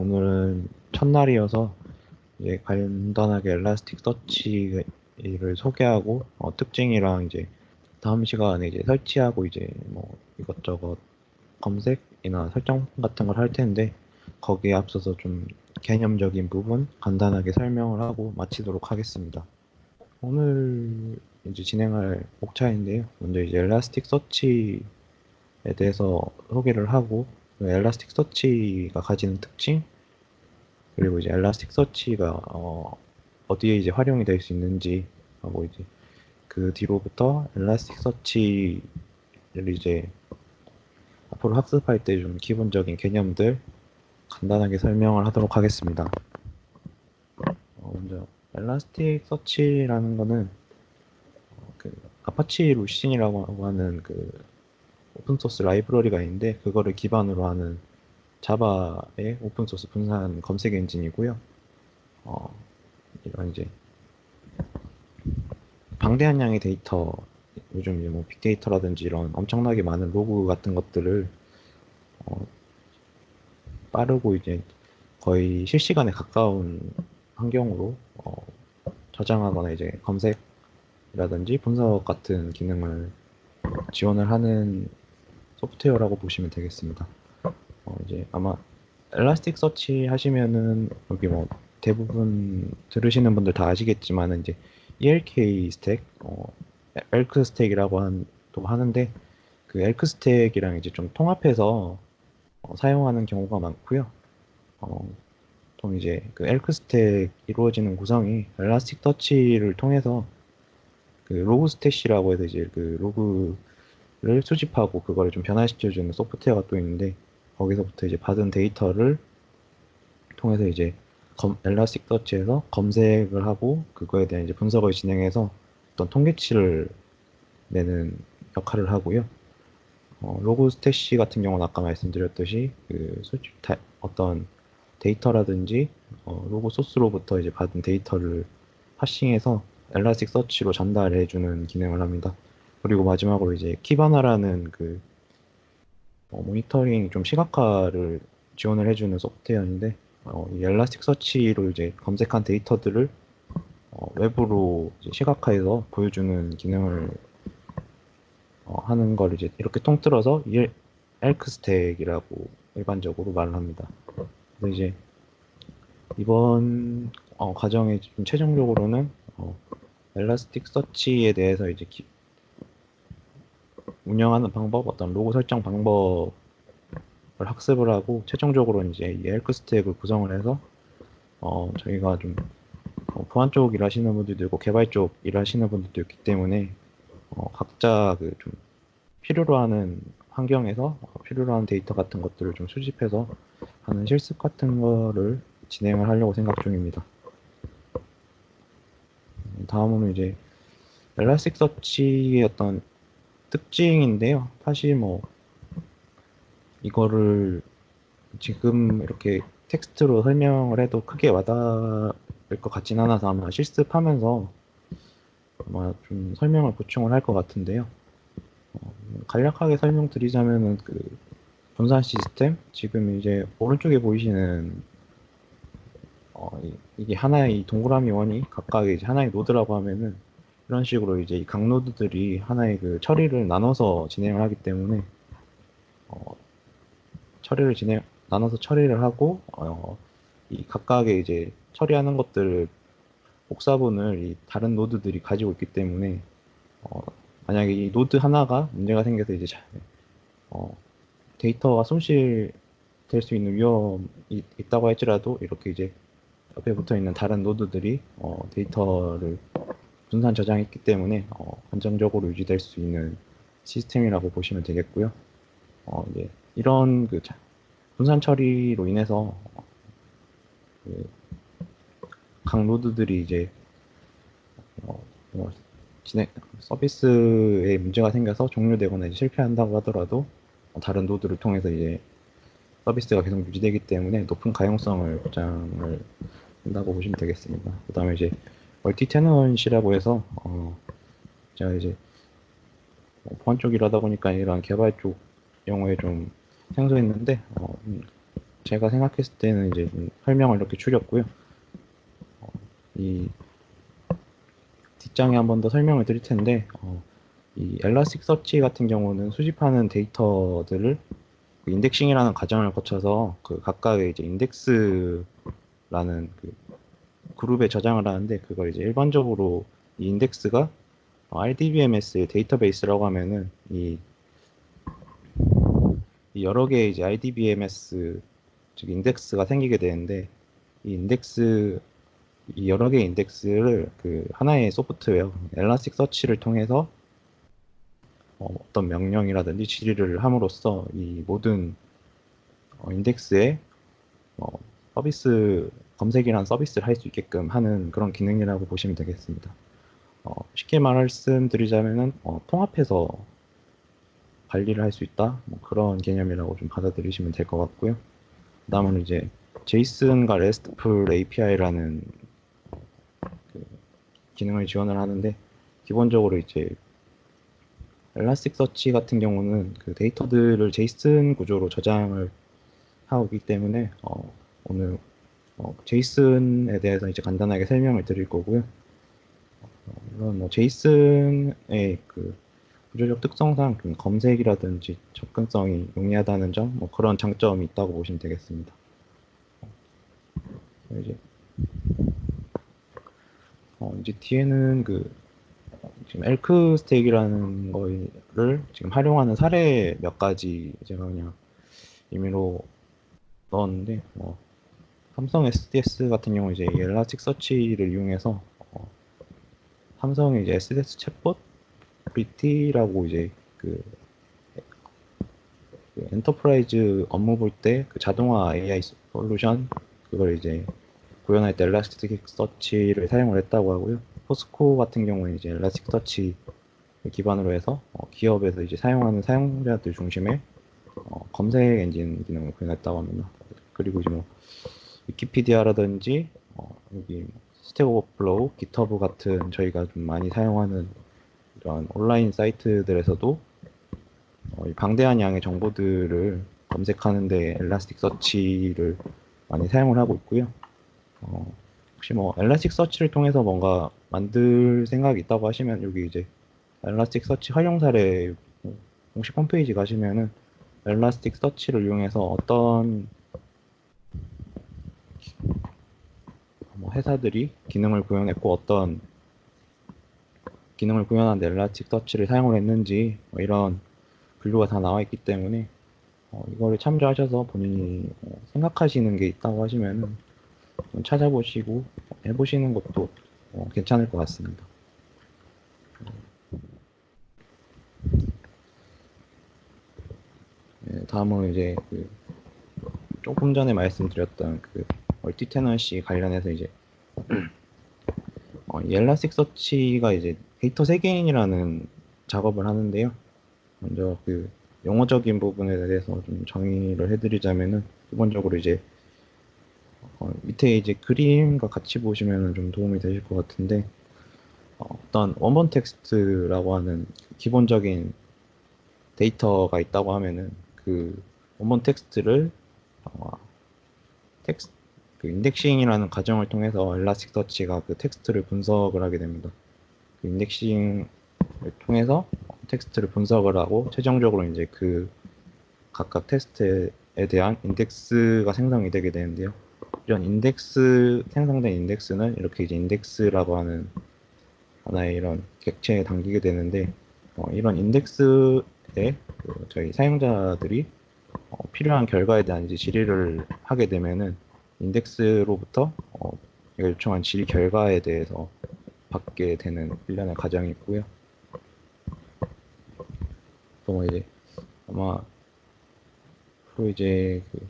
오늘은 첫날이어서 이제 간단하게 엘라스틱 서치를 소개하고 어, 특징이랑 이제 다음 시간에 이제 설치하고 이제 뭐 이것저것 검색이나 설정 같은 걸 할 텐데 거기에 앞서서 좀 개념적인 부분 간단하게 설명을 하고 마치도록 하겠습니다. 오늘 이제 진행할 목차인데요. 먼저 이제 엘라스틱 서치에 대해서 소개를 하고 그 엘라스틱 서치가 가지는 특징 그리고 이제 엘라스틱 서치가 어, 어디에 이제 활용이 될 수 있는지 하고 이제 그 뒤로부터 엘라스틱 서치를 이제 앞으로 학습할 때 좀 기본적인 개념들 간단하게 설명을 하도록 하겠습니다. 어, 먼저 엘라스틱 서치라는 거는 어, 그 아파치 루신이라고 하는 그 오픈소스 라이브러리가 있는데 그거를 기반으로 하는 자바의 오픈소스 분산 검색 엔진이고요. 어, 이런 이제 방대한 양의 데이터 요즘 이제 뭐 빅데이터라든지 이런 엄청나게 많은 로그 같은 것들을 어, 빠르고 이제 거의 실시간에 가까운 환경으로 어, 저장하거나 이제 검색이라든지 분석 같은 기능을 지원을 하는 소프트웨어라고 보시면 되겠습니다. 어, 이제 아마 엘라스틱 서치 하시면은 여기 뭐 대부분 들으시는 분들 다 아시겠지만은 이제 ELK 스택, 어, 엘크 스택이라고 한, 또 하는데 그 엘크 스택이랑 이제 좀 통합해서 어, 사용하는 경우가 많고요. 어, 보통 이제 그 엘크 스택 이루어지는 구성이 엘라스틱 터치를 통해서 그 로그 스탯이라고 해서 이제 그 로그 를 수집하고 그거를 좀 변화시켜주는 소프트웨어가 또 있는데 거기서부터 이제 받은 데이터를 통해서 이제 검, 엘라스틱 서치에서 검색을 하고 그거에 대한 이제 분석을 진행해서 어떤 통계치를 내는 역할을 하고요. 어, 로그 스태시 같은 경우는 아까 말씀드렸듯이 그 수집 다, 어떤 데이터라든지 어, 로그 소스로부터 이제 받은 데이터를 하싱해서 엘라스틱 서치로 전달해 주는 기능을 합니다. 그리고 마지막으로 이제 키바나라는 그 어, 모니터링 좀 시각화를 지원을 해주는 소프트웨어인데 어, 이 엘라스틱 서치로 이제 검색한 데이터들을 어, 외부로 시각화해서 보여주는 기능을 어, 하는 걸 이제 이렇게 통틀어서 엘크 스택이라고 일반적으로 말을 합니다. 그래서 이제 이번 어, 과정에 좀 최종적으로는 어, 엘라스틱 서치에 대해서 이제 기, 운영하는 방법, 어떤 로고 설정 방법을 학습을 하고 최종적으로 이제 이 엘크 스택을 구성을 해서 어, 저희가 좀 어, 보안 쪽 일하시는 분들도 있고 개발 쪽 일하시는 분들도 있기 때문에 어, 각자 그 좀 필요로 하는 환경에서 어, 필요로 하는 데이터 같은 것들을 좀 수집해서 하는 실습 같은 거를 진행을 하려고 생각 중입니다. 다음은 이제 엘라스틱 서치의 어떤 특징인데요. 사실 뭐 이거를 지금 이렇게 텍스트로 설명을 해도 크게 와닿을 것 같진 않아서 아마 실습하면서 아마 좀 설명을 보충을 할 것 같은데요. 어, 간략하게 설명드리자면은 그 분산 시스템 지금 이제 오른쪽에 보이시는 어, 이, 게 하나의 동그라미 원이 각각 이제 하나의 노드라고 하면은 이런 식으로 이제 이각 노드들이 하나의 그 처리를 나눠서 진행을 하기 때문에 어, 처리를 진행 나눠서 처리를 하고 어, 이 각각의 이제 처리하는 것들을 복사본을 이 다른 노드들이 가지고 있기 때문에 어, 만약에 이 노드 하나가 문제가 생겨서 이제 자, 어, 데이터가 손실 될 수 있는 위험이 있다고 할지라도 이렇게 이제 옆에 붙어 있는 다른 노드들이 어, 데이터를 분산 저장했기 때문에 어, 안정적으로 유지될 수 있는 시스템이라고 보시면 되겠고요. 어, 이제 이런 그 분산 처리로 인해서 그 각 노드들이 이제 어, 뭐 진행 서비스에 문제가 생겨서 종료되거나 이제 실패한다고 하더라도 다른 노드를 통해서 이제 서비스가 계속 유지되기 때문에 높은 가용성을 보장을 한다고 보시면 되겠습니다. 그 다음에 이제 멀티 테넌시라고 해서 어 제가 이제 뭐 보안 쪽 일하다 보니까 이런 개발 쪽 영어에 좀 생소했는데 어 음, 제가 생각했을 때는 이제 좀 설명을 이렇게 줄였고요. 어, 이 뒷장에 한 번 더 설명을 드릴 텐데 어, 이 엘라스틱 서치 같은 경우는 수집하는 데이터들을 그 인덱싱이라는 과정을 거쳐서 그 각각의 이제 인덱스라는 그 그룹에 저장을 하는데 그걸 이제 일반적으로 이 인덱스가 RDBMS의 데이터베이스라고 하면은 이, 이 여러 개의 이제 RDBMS 즉 인덱스가 생기게 되는데 이 인덱스 이 여러 개의 인덱스를 그 하나의 소프트웨어 엘라스틱 서치를 통해서 어, 어떤 명령이라든지 지리를 함으로써 이 모든 어, 인덱스에 어, 서비스 검색이라는 서비스를 할 수 있게끔 하는 그런 기능이라고 보시면 되겠습니다. 어, 쉽게 말씀드리자면은 어, 통합해서 관리를 할 수 있다 뭐 그런 개념이라고 좀 받아들이시면 될 것 같고요. 그다음은 이제 제이슨과 RESTful API라는 그 기능을 지원을 하는데 기본적으로 이제 서치 같은 경우는 그 데이터들을 제이슨 구조로 저장을 하고 있기 때문에 어, 오늘 어, 제이슨에 대해서 이제 간단하게 설명을 드릴 거고요. 어, 물론 뭐 제이슨의 그 구조적 특성상 좀 검색이라든지 접근성이 용이하다는 점, 뭐 그런 장점이 있다고 보시면 되겠습니다. 어, 이제 어, 이제 뒤에는 그 어, 지금 엘크 스택이라는 거를 지금 활용하는 사례 몇 가지 제가 그냥 임의로 넣었는데 뭐 삼성 SDS 같은 경우 이제 엘라스틱 서치를 이용해서 어, 삼성의 이제 SDS 챗봇 BT라고 이제 그, 그 엔터프라이즈 업무 볼 때 그 자동화 AI 솔루션 그걸 이제 구현할 때 엘라스틱 서치를 사용을 했다고 하고요. 포스코 같은 경우에 이제 엘라스틱 서치 기반으로 해서 어, 기업에서 이제 사용하는 사용자들 중심의 어, 검색 엔진 기능을 구현했다고 합니다. 그리고 이제 뭐 위키피디아라든지 어, 여기 스택 오버플로우, 깃허브 같은 저희가 좀 많이 사용하는 이런 온라인 사이트들에서도 어, 이 방대한 양의 정보들을 검색하는데 엘라스틱 서치를 많이 사용을 하고 있고요. 어, 혹시 뭐 엘라스틱 서치를 통해서 뭔가 만들 생각이 있다고 하시면 여기 이제 엘라스틱 서치 활용 사례 공식 홈페이지 가시면은 엘라스틱 서치를 이용해서 어떤 뭐 회사들이 기능을 구현했고 어떤 기능을 구현한 엘라스틱 서치를 사용을 했는지 뭐 이런 분류가 다 나와 있기 때문에 어, 이거를 참조하셔서 본인이 어, 생각하시는 게 있다고 하시면 좀 찾아보시고 해보시는 것도 어, 괜찮을 것 같습니다. 네, 다음으로 이제 그 조금 전에 말씀드렸던 그 멀티 테넌시 관련해서 이제 어, 이 엘라스틱 서치가 이제 데이터 세계인이라는 작업을 하는데요. 먼저 그 용어적인 부분에 대해서 좀 정의를 해드리자면은 기본적으로 이제 어, 밑에 이제 그림과 같이 보시면 좀 도움이 되실 것 같은데 어, 어떤 원본 텍스트라고 하는 기본적인 데이터가 있다고 하면은 그 원본 텍스트를 어, 텍스트 그 인덱싱이라는 과정을 통해서 엘라스틱 서치가 그 텍스트를 분석을 하게 됩니다. 그 인덱싱을 통해서 텍스트를 분석을 하고 최종적으로 이제 그 각각 텍스트에 대한 인덱스가 생성이 되게 되는데요. 이런 인덱스 생성된 인덱스는 이렇게 이제 인덱스라고 하는 하나의 이런 객체에 담기게 되는데 어, 이런 인덱스에 그 저희 사용자들이 어, 필요한 결과에 대한 이제 질의를 하게 되면은 인덱스로부터 어, 요청한 질의 결과에 대해서 받게 되는 일련의 과정이 있고요. 또 이제 아마 또 이제 그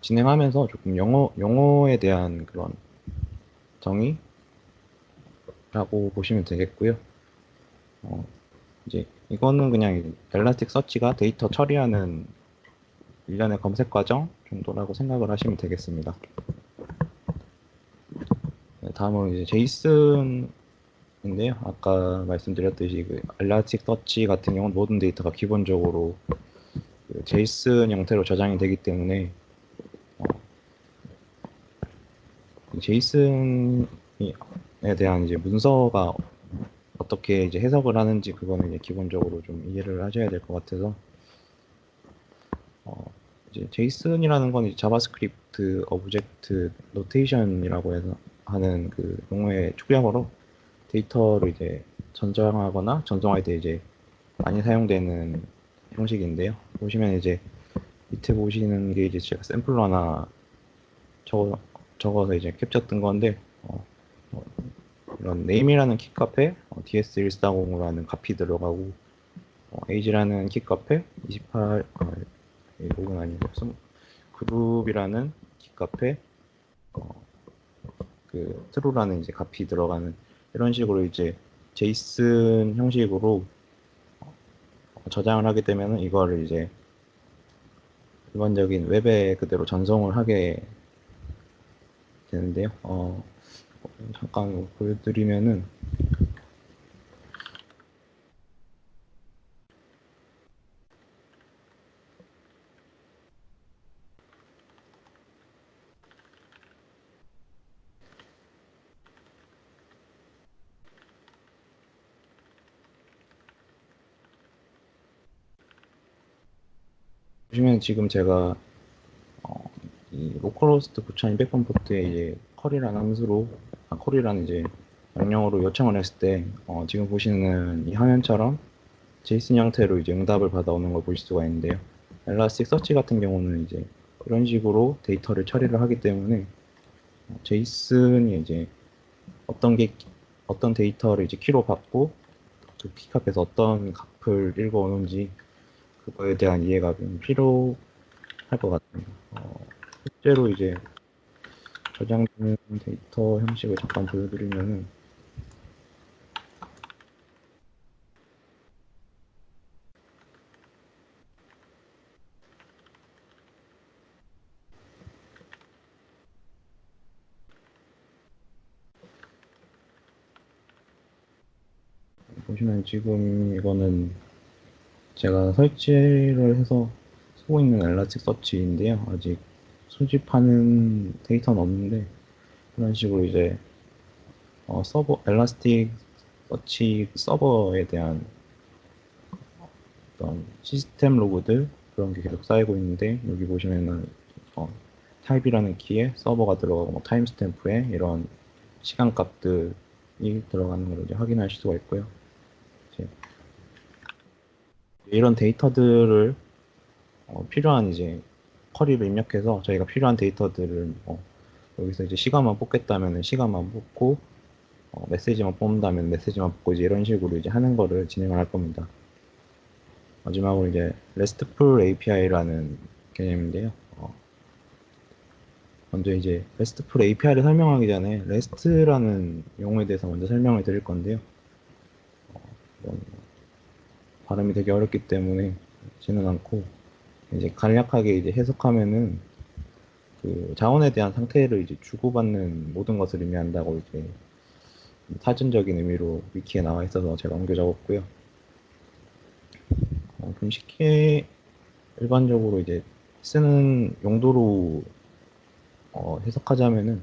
진행하면서 조금 영어 영어에 대한 그런 정의라고 보시면 되겠고요. 어, 이제 이거는 그냥 엘라스틱 서치가 데이터 처리하는 일련의 검색 과정 정도라고 생각을 하시면 되겠습니다. 네, 다음으로 이제 제이슨인데요. 아까 말씀드렸듯이 그 엘라스틱 서치 같은 경우는 모든 데이터가 기본적으로 그 제이슨 형태로 저장이 되기 때문에 어, 이 제이슨에 대한 이제 문서가 어떻게 이제 해석을 하는지 그거는 이제 기본적으로 좀 이해를 하셔야 될 것 같아서 어, 이제 제이슨이라는 건 자바스크립트 오브젝트 노테이션이라고 해서 하는 그 용어의 축약어로 데이터를 이제 전정하거나 전송할 때 이제 많이 사용되는 형식인데요. 보시면 이제 밑에 보시는 게 이제 제가 샘플로 하나 적어, 적어서 이제 캡처 뜬 건데 어, 어, 이런 네임이라는 키카페 어, DS1450이라는 값이 들어가고 어, age라는 키카페 28 어, 이건 아니고 그룹이라는 키카페 어, 그 트루라는 이제 값이 들어가는 이런 식으로 이제 제이슨 형식으로 어, 저장을 하게 되면은 이거를 이제 일반적인 웹에 그대로 전송을 하게 되는데요. 어, 잠깐 보여드리면은 보시면 지금 제가 어, 이 로컬호스트 9200번 포트에 이제 컬이라는 함수로 아, 컬이라는 이제 명령어로 요청을 했을 때 어, 지금 보시는 이 화면처럼 제이슨 형태로 이제 응답을 받아오는 걸 보실 수가 있는데요. 엘라스틱 서치 같은 경우는 이제 이런 식으로 데이터를 처리를 하기 때문에 어, 제이슨이 이제 어떤 게 어떤 데이터를 이제 키로 받고 그 키 값에서 어떤 값을 읽어오는지 그거에 대한 이해가 좀 필요할 것 같아요. 어, 실제로 이제 저장되는 데이터 형식을 잠깐 보여드리면은 보시면 지금 이거는 제가 설치를 해서 쓰고 있는 엘라스틱 서치인데요. 아직 수집하는 데이터는 없는데 그런 식으로 이제 어, 서버 엘라스틱 서치 서버에 대한 어떤 시스템 로그들 그런 게 계속 쌓이고 있는데 여기 보시면은 어, 타입이라는 키에 서버가 들어가고 뭐 타임스탬프에 이런 시간 값들이 들어가는 걸 이제 확인하실 수가 있고요. 이런 데이터들을 어, 필요한 이제 쿼리를 입력해서 저희가 필요한 데이터들을 뭐 여기서 이제 시간만 뽑겠다면 시간만 뽑고 어, 메시지만 뽑는다면 메시지만 뽑고 이제 이런 식으로 이제 하는 거를 진행을 할 겁니다. 마지막으로 이제 RESTful API라는 개념인데요. 어, 먼저 이제 RESTful API를 설명하기 전에 REST라는 용어에 대해서 먼저 설명을 드릴 건데요. 어, 발음이 되게 어렵기 때문에 지는 않고 이제 간략하게 이제 해석하면은 그 자원에 대한 상태를 이제 주고받는 모든 것을 의미한다고 이제 사전적인 의미로 위키에 나와 있어서 제가 옮겨 적었고요. 어, 좀 쉽게 일반적으로 이제 쓰는 용도로 어, 해석하자면은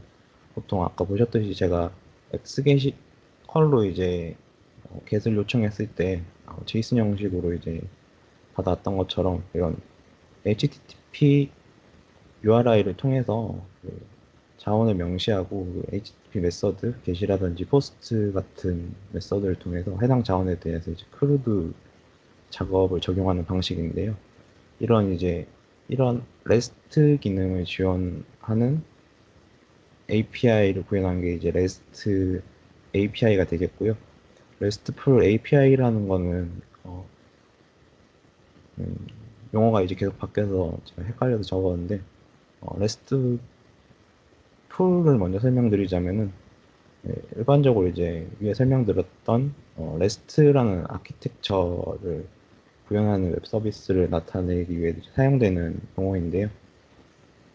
보통 아까 보셨듯이 제가 X게시 컬로 이제 어, get을 요청했을 때 어, 제이슨 형식으로 이제 받아왔던 것처럼 이런 HTTP URI를 통해서 그 자원을 명시하고 그 HTTP 메서드, 게시라든지 포스트 같은 메서드를 통해서 해당 자원에 대해서 이제 크루드 작업을 적용하는 방식인데요. 이런 이제 이런 REST 기능을 지원하는 API를 구현한 게 이제 REST API가 되겠고요. RESTful API라는 거는 어, 음, 용어가 이제 계속 바뀌어서 제가 헷갈려서 적었는데 어, RESTful을 먼저 설명드리자면은 예, 일반적으로 이제 위에 설명드렸던 어, REST라는 아키텍처를 구현하는 웹 서비스를 나타내기 위해 사용되는 용어인데요.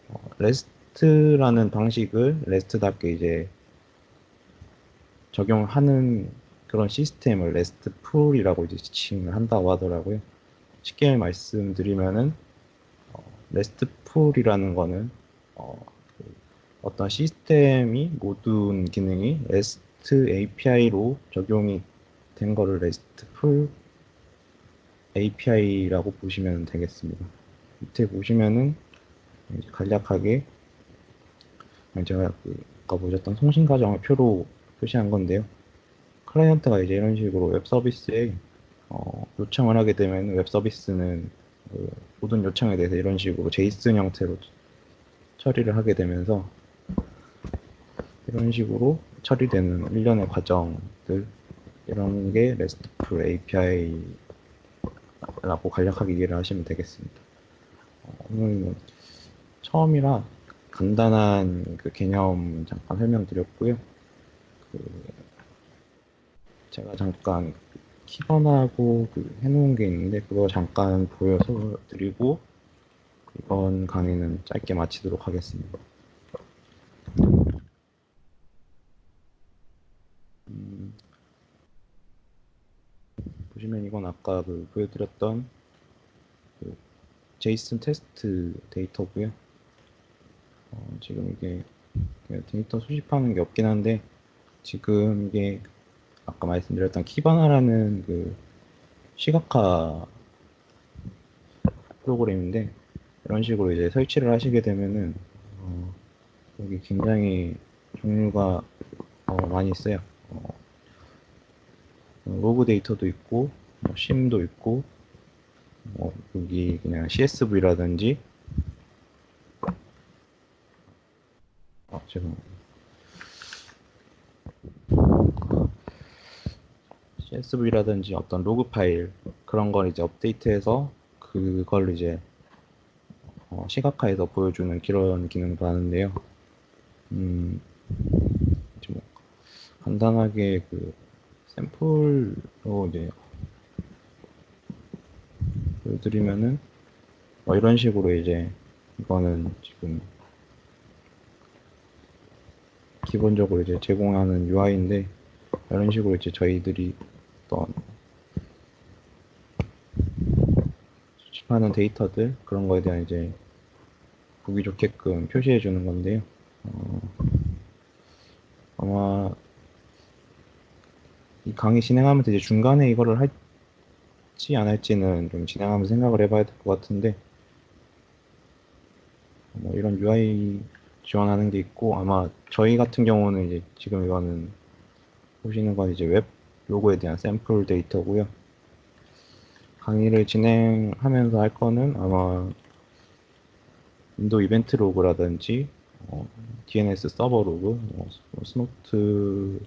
어, REST라는 방식을 REST답게 이제 적용하는 그런 시스템을 RESTful이라고 이제 지칭을 한다고 하더라고요. 쉽게 말씀드리면은 RESTful이라는 거는 어, 그 어떤 시스템이 모든 기능이 REST API로 적용이 된 거를 RESTful API라고 보시면 되겠습니다. 밑에 보시면은 간략하게 제가 그 아까 보셨던 송신 과정을 표로 표시한 건데요. 클라이언트가 이제 이런 식으로 웹 서비스에 어, 요청을 하게 되면 웹 서비스는 그 모든 요청에 대해서 이런 식으로 제이슨 형태로 처리를 하게 되면서 이런 식으로 처리되는 일련의 과정들 이런 게 RESTful API라고 간략하게 이해를 하시면 되겠습니다. 어, 오늘 처음이라 간단한 그 개념 잠깐 설명드렸고요. 그 제가 잠깐 키번하고 그 해놓은 게 있는데 그거 잠깐 보여서 드리고 이번 강의는 짧게 마치도록 하겠습니다. 음, 보시면 이건 아까 그 보여드렸던 그 제이슨 테스트 데이터고요. 어, 지금 이게 데이터 수집하는 게 없긴 한데 지금 이게 아까 말씀드렸던 키바나라는 그 시각화 프로그램인데 이런 식으로 이제 설치를 하시게 되면은 어, 여기 굉장히 종류가 어, 많이 있어요. 어, 로그 데이터도 있고 뭐 심도 있고 뭐 여기 그냥 CSV라든지 아 죄송 CSV라든지 어떤 로그 파일 그런 걸 이제 업데이트해서 그걸 이제 어, 시각화해서 보여주는 그런 기능도 하는데요. 음, 뭐 간단하게 그 샘플로 이제 보여드리면은 뭐 이런 식으로 이제 이거는 지금 기본적으로 이제 제공하는 UI인데 이런 식으로 이제 저희들이 어떤 수집하는 데이터들 그런 거에 대한 이제 보기 좋게끔 표시해 주는 건데요. 어, 아마 이 강의 진행하면서 이제 중간에 이거를 할지 안 할지는 좀 진행하면서 생각을 해봐야 될 것 같은데 뭐 이런 UI 지원하는 게 있고 아마 저희 같은 경우는 이제 지금 이거는 보시는 건 이제 웹 로고에 대한 샘플 데이터고요. 강의를 진행하면서 할 거는 아마 윈도우 이벤트 로그라든지 어, DNS 서버 로그, 뭐, 스노트,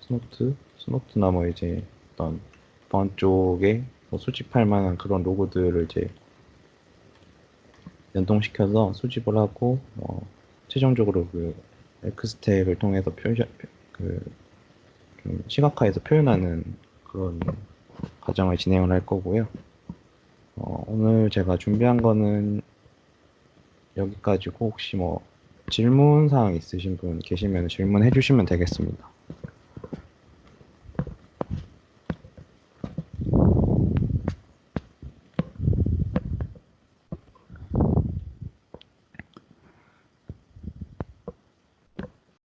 스노트, 스노트나 뭐 이제 어떤 보안 쪽에 뭐 수집할 만한 그런 로고들을 이제 연동시켜서 수집을 하고 어, 최종적으로 그 엑스텍을 통해서 표시 그좀 시각화해서 표현하는 그런 과정을 진행을 할 거고요. 어, 오늘 제가 준비한 거는 여기까지고 혹시 뭐 질문 사항 있으신 분 계시면 질문해 주시면 되겠습니다.